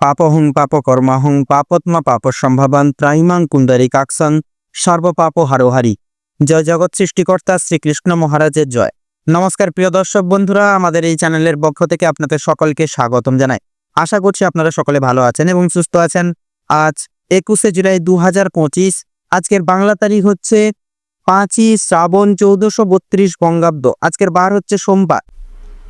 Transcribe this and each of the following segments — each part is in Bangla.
পাপহং পাপ কর্মাহং পাপত্মা পাপ সম্ভাবান ত্রাইমাং কুন্দারি কাকসান সর্বপাপ হারোহারি জয় জগৎ সৃষ্টিকর্তা শ্রীকৃষ্ণ মহারাজের জয়। নমস্কার প্রিয় দর্শক বন্ধুরা, আমাদের এই চ্যানেলের পক্ষ থেকে আপনাদের সকলকে স্বাগতম জানাই। আশা করছি আপনারা সকলে ভালো আছেন এবং সুস্থ আছেন। আজ একুশে জুলাই দু হাজার পঁচিশ, আজকের বাংলা তারিখ হচ্ছে পাঁচই শ্রাবণ চৌদ্দশো বত্রিশ বঙ্গাব্দ। আজকের বার হচ্ছে সোমবার।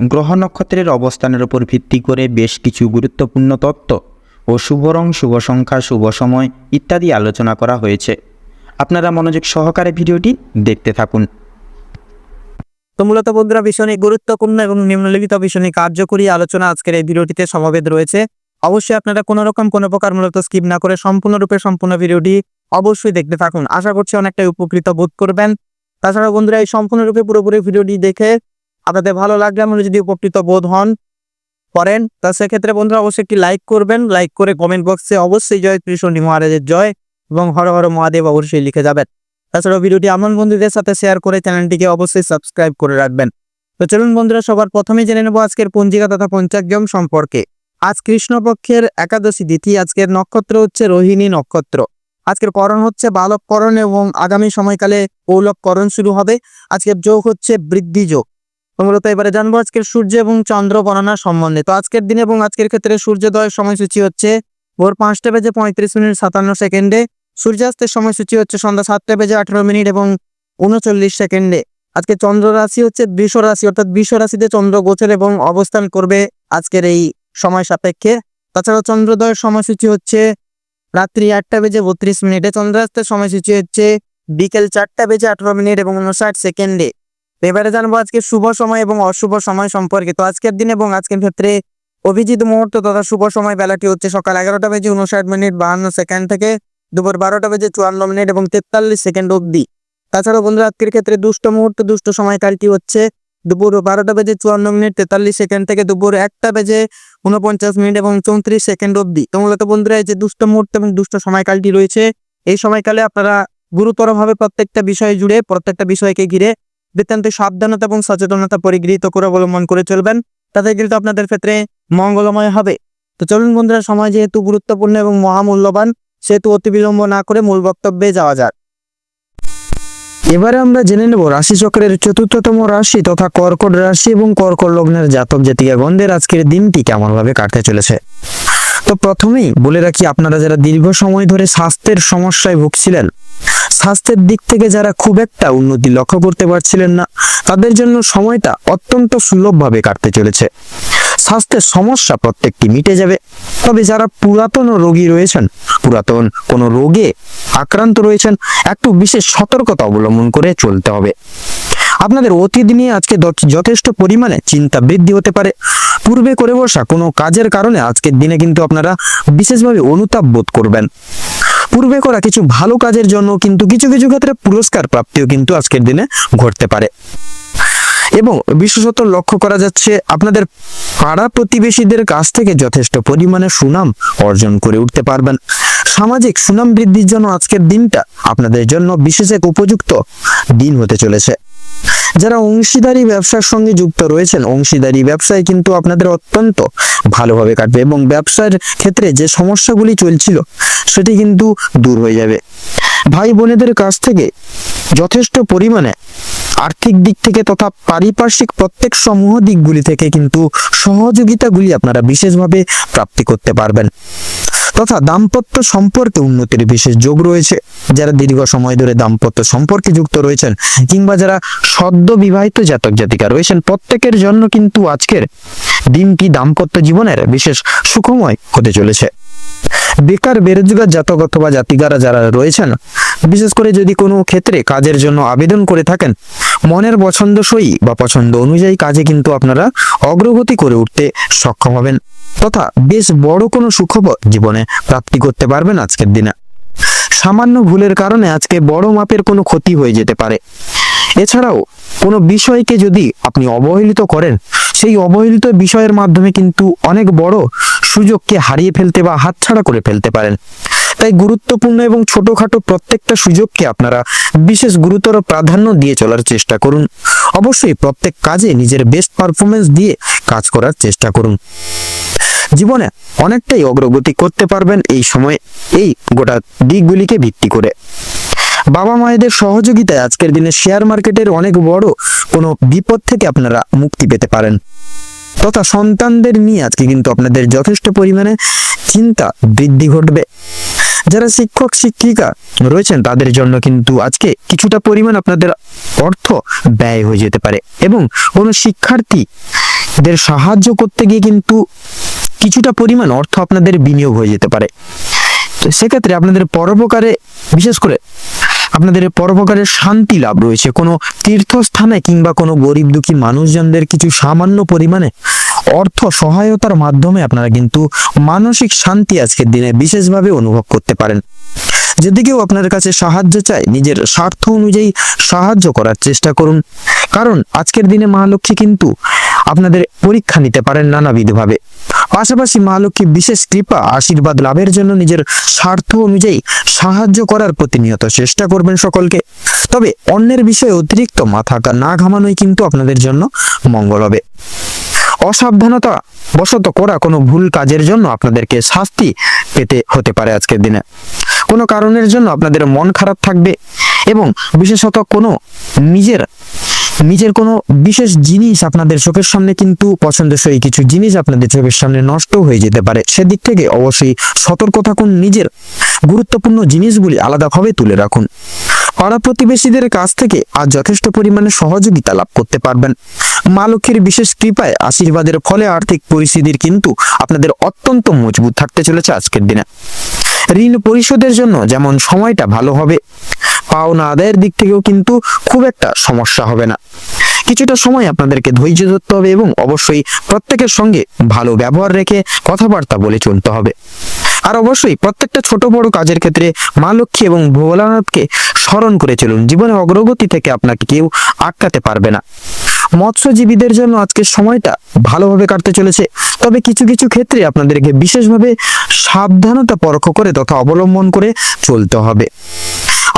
গ্রহ নক্ষত্রের অবস্থানের উপর ভিত্তি করে বেশ কিছু গুরুত্বপূর্ণ তত্ত্ব ও শুভ রং, শুভ সংখ্যা, শুভ সময় ইত্যাদি আলোচনা করা হয়েছে। আপনারা মনোযোগ সহকারে ভিডিওটি দেখতে থাকুন। তো মূলত বন্ধুরা ভীষণই গুরুত্বপূর্ণ এবং নিম্নলিখিত ভীষণই কার্যকরী আলোচনা আজকের এই ভিডিওটিতে সমাবেত রয়েছে। অবশ্যই আপনারা কোনো রকম, কোনো প্রকার মূলত স্কিপ না করে সম্পূর্ণরূপে সম্পূর্ণ ভিডিওটি অবশ্যই দেখতে থাকুন। আশা করছি অনেকটাই উপকৃত বোধ করবেন। তাছাড়া বন্ধুরা, এই সম্পূর্ণরূপে পুরোপুরি ভিডিওটি দেখে আপনাদের ভালো লাগলে আমরা যদি উপকৃত বোধ হন, করেন। তা সেক্ষেত্রে বন্ধুরা অবশ্যই একটি লাইক করবেন। লাইক করে কমেন্ট বক্সে অবশ্যই জয় কৃষ্ণ মহারাজের জয় এবং হর হর মহাদেব অবশ্যই লিখে যাবেন। তাছাড়াও ভিডিওটি আমার বন্ধুদের সাথে শেয়ার করে চ্যানেলটিকে অবশ্যই সাবস্ক্রাইব করে রাখবেন। তো চলুন বন্ধুরা, সবার প্রথমে জেনে নেব আজকের পঞ্জিকা তথা পঞ্চাগ্যম সম্পর্কে। আজ কৃষ্ণপক্ষের একাদশী তিথি, আজকের নক্ষত্র হচ্ছে রোহিণী নক্ষত্র। আজকের করণ হচ্ছে বালক করণ এবং আগামী সময়কালে পৌলক করণ শুরু হবে। আজকের যোগ হচ্ছে বৃদ্ধি যোগ। মূলত এবারে জানব আজকের সূর্য এবং চন্দ্র গণনা সম্বন্ধে। তো আজকের দিন এবং আজকের ক্ষেত্রে সূর্যোদয়ের সময়সূচি হচ্ছে ভোর পাঁচটা বেজে পঁয়ত্রিশ মিনিট সাতান্ন সেকেন্ডে, সূর্যাস্তের সময়সূচি হচ্ছে সন্ধ্যা সাতটা বেজে আঠারো মিনিট এবং উনচল্লিশ সেকেন্ডে। আজকে চন্দ্র রাশি হচ্ছে বৃষ রাশি, অর্থাৎ বৃষ রাশিতে চন্দ্র গোচর এবং অবস্থান করবে আজকের এই সময় সাপেক্ষে। তাছাড়া চন্দ্রোদয়ের সময়সূচি হচ্ছে রাত্রি আটটা বেজে বত্রিশ মিনিটে। চন্দ্রাস্তের সময়সূচি হচ্ছে বিকেল চারটা বেজে আঠারো মিনিট এবং উনষাট সেকেন্ডে। এবারে জানব আজকে শুভ সময় এবং অশুভ সময় সম্পর্কে। তো আজকের দিন এবং আজকের ক্ষেত্রে অভিজিৎ মুহূর্ত তথা শুভ সময় বেলাটি হচ্ছে সকাল এগারোটা বেজে উনষাট মিনিট বাহান্ন সেকেন্ড থেকে দুপুর বারোটা বেজে চুয়ান্ন মিনিট এবং তেতাল্লিশ সেকেন্ড অবধি। তাছাড়াও বন্ধুরা, আজকের ক্ষেত্রে দুষ্ট মুহূর্ত, দুষ্ট সময়কালটি হচ্ছে দুপুর বারোটা বেজে চুয়ান্ন মিনিট, তেতাল্লিশ সেকেন্ড থেকে দুপুর একটা বেজে উনপঞ্চাশ মিনিট এবং চৌত্রিশ সেকেন্ড অবধি। তো মূলত বন্ধুরা, এই যে দুষ্ট মুহূর্ত এবং দুষ্ট সময়কালটি রয়েছে, এই সময়কালে আপনারা গুরুতরভাবে প্রত্যেকটা বিষয় জুড়ে, প্রত্যেকটা বিষয়কে ঘিরে নিতান্ত সাবধানতা এবং সচেতনতা পরিগৃহীত করে অবলম্বন করে চলবেন। তাতে কিন্তু আপনাদের ক্ষেত্রে মঙ্গলময় হবে। তো চলুন বন্ধুরা, সময় যেহেতু গুরুত্বপূর্ণ এবং মহামূল্যবান, সেহেতু অতি বিলম্ব না করে মূল বক্তব্যে যাওয়া যাক। এবারে আমরা জেনে নেব রাশিচক্রের চতুর্থতম রাশি তথা কর্কট রাশি এবং কর্কট লগ্নের জাতক জাতিকা গন্ধের আজকের দিনটি কেমন ভাবে কাটতে চলেছে। তো প্রথমেই বলে রাখি, আপনারা যারা দীর্ঘ সময় ধরে স্বাস্থ্যের সমস্যায় ভুগছিলেন স্বাস্থ্যের দিক থেকে যারা খুব একটা উন্নতি লক্ষ্য করতে পারছিলেন না, তাদের জন্য সময়টা অত্যন্ত সুলভভাবে কাটতে চলেছে। স্বাস্থ্যের সমস্যা প্রত্যেকটি মিটে যাবে। তবে যারা পুরাতন রোগী রয়েছেন, পুরাতন কোনো রোগে আক্রান্ত রয়েছেন, একটু বিশেষ সতর্কতা অবলম্বন করে চলতে হবে। আপনাদের অতীত নিয়ে আজকে যথেষ্ট পরিমাণে চিন্তা বৃদ্ধি হতে পারে। পূর্বে করে বসা কোনো কাজের কারণে আজকের দিনে কিন্তু আপনারা বিশেষভাবে অনুতাপ বোধ করবেন। পূর্বে করা কিছু ভালো কাজের জন্য কিন্তু কিছু কিছু ক্ষেত্রে পুরস্কার প্রাপ্তিও কিন্তু আজকের দিনে ঘটতে পারে। এবং বিশেষত লক্ষ্য করা যাচ্ছে আপনাদের পাড়া প্রতিবেশীদের কাছ থেকে যথেষ্ট পরিমাণে সুনাম অর্জন করে উঠতে পারবেন। সামাজিক সুনাম বৃদ্ধির জন্য আজকের দিনটা আপনাদের জন্য বিশেষ এক উপযুক্ত দিন হতে চলেছে। যারা অংশীদারি ব্যবসার সঙ্গে যুক্ত রয়েছেন, অংশীদারি ব্যবসায় কিন্তু আপনাদের অত্যন্ত ভালোভাবে কাটবে এবং ব্যবসার ক্ষেত্রে যে সমস্যাগুলি চলছিল, সেটি কিন্তু দূর হয়ে যাবে। ভাই বোনেদের কাছ থেকে যথেষ্ট পরিমাণে আর্থিক দিক থেকে তথা পারিপার্শ্বিক প্রত্যেক সমূহ দিকগুলি থেকে কিন্তু সহযোগিতাগুলি আপনারা বিশেষভাবে প্রাপ্তি করতে পারবেন। তথা দাম্পত্য সম্পর্কে উন্নতির বিশেষ যোগ রয়েছে। যারা দীর্ঘ সময় ধরে দাম্পত্য সম্পর্কে যুক্ত রয়েছেন কিংবা যারা সদ্য বিবাহিত জাতক জাতিকা রয়েছেন, প্রত্যেকের জন্য কিন্তু আজকের দিনটি দাম্পত্য জীবনের বিশেষ সুখময় হতে চলেছে। বেকার, বেরোজগার জাতক অথবা জাতিকারা যারা রয়েছেন, বিশেষ করে যদি কোনো ক্ষেত্রে কাজের জন্য আবেদন করে থাকেন, মনের পছন্দসই বা পছন্দ অনুযায়ী কাজে কিন্তু আপনারা অগ্রগতি করে উঠতে সক্ষম হবেন। তথা বেশ বড় কোনো সুখবর জীবনে প্রাপ্তি করতে পারবেন আজকের দিনে। সামান্য ভুলের কারণে আজকে বড় মাপের কোনো ক্ষতি হয়ে যেতে পারে। এছাড়াও, কোনো বিষয়কে যদি আপনি অবহেলিত করেন, সেই অবহেলিত বিষয়ের মাধ্যমে কিন্তু অনেক বড় সুযোগকে হারিয়ে ফেলতে বা হাতছাড়া করে ফেলতে পারেন। তাই গুরুত্বপূর্ণ এবং ছোটখাটো প্রত্যেকটা সুযোগকে আপনারা বিশেষ গুরুতর প্রাধান্য দিয়ে চলার চেষ্টা করুন। অবশ্যই প্রত্যেক কাজে নিজের বেস্ট পারফরমেন্স দিয়ে কাজ করার চেষ্টা করুন। জীবনে অনেকটাই অগ্রগতি করতে পারবেন এই সময় এই গোটা দিকগুলিকে ভিত্তি করে। বাবা মায়েদের সহযোগিতায় আজকের দিনে শেয়ার মার্কেটের অনেক বড় কোনো বিপদ থেকে আপনারা মুক্তি পেতে পারেন। তথা সন্তানদের নিয়ে আজকে কিন্তু আপনাদের যথেষ্ট পরিমাণে চিন্তা বৃদ্ধি ঘটবে। যারা শিক্ষক, শিক্ষিকা রয়েছেন, তাদের জন্য কিন্তু আজকে কিছুটা পরিমাণ আপনাদের অর্থ ব্যয় হয়ে যেতে পারে এবং কোনো শিক্ষার্থীদের সাহায্য করতে গিয়ে কিন্তু কিছুটা পরিমাণ অর্থ আপনাদের বিনিয়োগ হয়ে যেতে পারে। তো সেক্ষেত্রে আপনাদের পরোপকারে, বিশেষ করে আপনাদের পরোপকারের শান্তি লাভ রয়েছে। কোনো তীর্থস্থানে কিংবা কোনো গরিব দুঃখী মানুষজনদের কিছু সামান্য পরিমাণে অর্থ সহায়তার মাধ্যমে আপনারা কিন্তু মানসিক শান্তি আজকের দিনে বিশেষভাবে অনুভব করতে পারেন। যদি কেউ আপনার কাছে সাহায্য চায়, নিজের স্বার্থ অনুযায়ী সাহায্য করার চেষ্টা করুন। কারণ আজকের দিনে মা লক্ষ্মী কিন্তু আপনাদের পরীক্ষা নিতে পারেন নানাবিধভাবে। পাশাপাশি মা লক্ষ্মী বিশেষ কৃপা, আশীর্বাদ লাভের জন্য নিজের স্বার্থ অনুযায়ী সাহায্য করার প্রতিনিয়ত চেষ্টা করবেন সকলকে। তবে অন্যের বিষয়ে অতিরিক্ত মাথা না ঘামানোই কিন্তু আপনাদের জন্য মঙ্গল হবে। অসাবধানতা বশত করা কোনো ভুল কাজের জন্য আপনাদেরকে শাস্তি পেতে হতে পারে আজকের দিনে। কোনো কারণের জন্য আপনাদের মন খারাপ থাকবে এবং বিশেষত কোনো নিজের নিজের কোনো বিশেষ জিনিস আপনাদের চোখের সামনে কিন্তু পছন্দসই কিছু জিনিস আপনাদের চোখের সামনে নষ্ট হয়ে যেতে পারে। সেদিক থেকে অবশ্যই সতর্ক থাকুন, নিজের গুরুত্বপূর্ণ জিনিসগুলি আলাদাভাবে তুলে রাখুন। পাড়া প্রতিবেশীদের কাছ থেকে আজ যথেষ্ট পরিমাণে সহযোগিতা লাভ করতে পারবেন। মা লক্ষ্মীর বিশেষ কৃপায় আশীর্বাদের ফলে আর্থিক পরিস্থিতির কিন্তু আপনাদের অত্যন্ত মজবুত থাকতে চলেছে আজকের দিনে। ঋণ পরিশোধের জন্য যেমন সময়টা ভালো হবে পাওনা আদায়ের দিক থেকেও কিন্তু খুব একটা সমস্যা হবে না। কিছুটা সময় আপনাদেরকে ধৈর্য ধরতে হবে এবং অবশ্যই প্রত্যেকের সঙ্গে ভালো ব্যবহার রেখে কথাবার্তা বলে চলতে হবে। আর অবশ্যই প্রত্যেকটা ছোট বড় কাজের ক্ষেত্রে মা লক্ষ্মী এবং ভোলানাথকে স্মরণ করে চলুন। জীবনে অগ্রগতি থেকে আপনাকে কেউ আটকাতে পারবে না। মৎস্যজীবীদের জন্য আজকের সময়টা ভালোভাবে কাটতে চলেছে। তবে কিছু কিছু ক্ষেত্রে আপনাদেরকে বিশেষভাবে সাবধানতা পরখ করে তথা অবলম্বন করে চলতে হবে।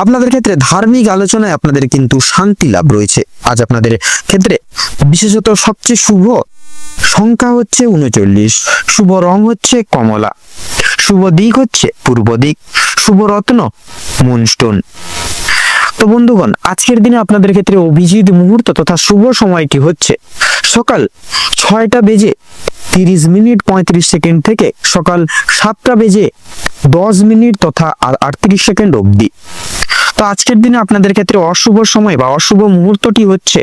আপনাদের ক্ষেত্রে ধার্মিক আলোচনায় আপনাদের কিন্তু শান্তি লাভ রয়েছে। আজ আপনাদের ক্ষেত্রে বিশেষত সবচেয়ে শুভ সংখ্যা হচ্ছে উনচল্লিশ, শুভ রং হচ্ছে কমলা, শুভ দিক হচ্ছে পূর্ব দিক, শুভ রত্ন মুনস্টোন। তো বন্ধুগণ, আজকের দিনে আপনাদের ক্ষেত্রে অভিজিৎ মুহূর্ত তথা শুভ সময়টি হচ্ছে সকাল ছয়টা বেজে তিরিশ মিনিট পঁয়ত্রিশ সেকেন্ড থেকে সকাল সাতটা বেজে দশ মিনিট তথা আটত্রিশ সেকেন্ড অবধি। তো আজকের দিনে আপনাদের ক্ষেত্রে অশুভ সময় বা অশুভ মুহূর্তটি হচ্ছে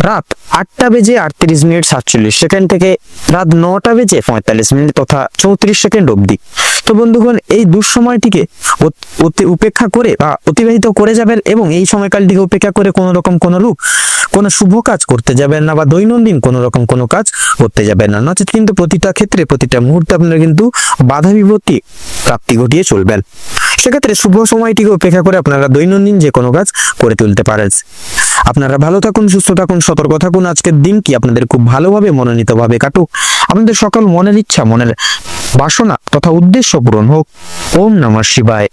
রাত আটটা বেজে আটত্রিশ মিনিট সাতচল্লিশ সেকেন্ড থেকে রাত নটা বেজে পঁয়তাল্লিশ মিনিট তথা চৌত্রিশ সেকেন্ড অবধি। তো বন্ধুগণ, এই দুঃসময়টিকে উপেক্ষা করে বা অতিবাহিত করে যাবেন এবং এই সময়কালটিকে উপেক্ষা করে কোনো রকম কোনো রূপ কোনো শুভ কাজ করতে যাবেন না বা দৈনন্দিন কোনো রকম কোনো কাজ করতে যাবেন না। নচেত কিন্তু প্রতিটা ক্ষেত্রে, প্রতিটা মুহূর্তে আপনারা কিন্তু বাধা বিপত্তি প্রাপ্তি ঘটিয়ে চলবেন। সেক্ষেত্রে শুভ সময়টিকে উপেক্ষা করে আপনারা দৈনন্দিন যে কোনো কাজ করে তুলতে পারেন। আপনারা ভালো থাকুন, সুস্থ থাকুন, সতর্ক থাকুন। আজকের দিনটি আপনাদের খুব ভালোভাবে মনোনীতভাবে কাটুক। আপনাদের সকল মনের ইচ্ছা, মনের বাসনা তথা উদ্দেশ্য পূরণ হোক। ওম নমঃ শিবায়।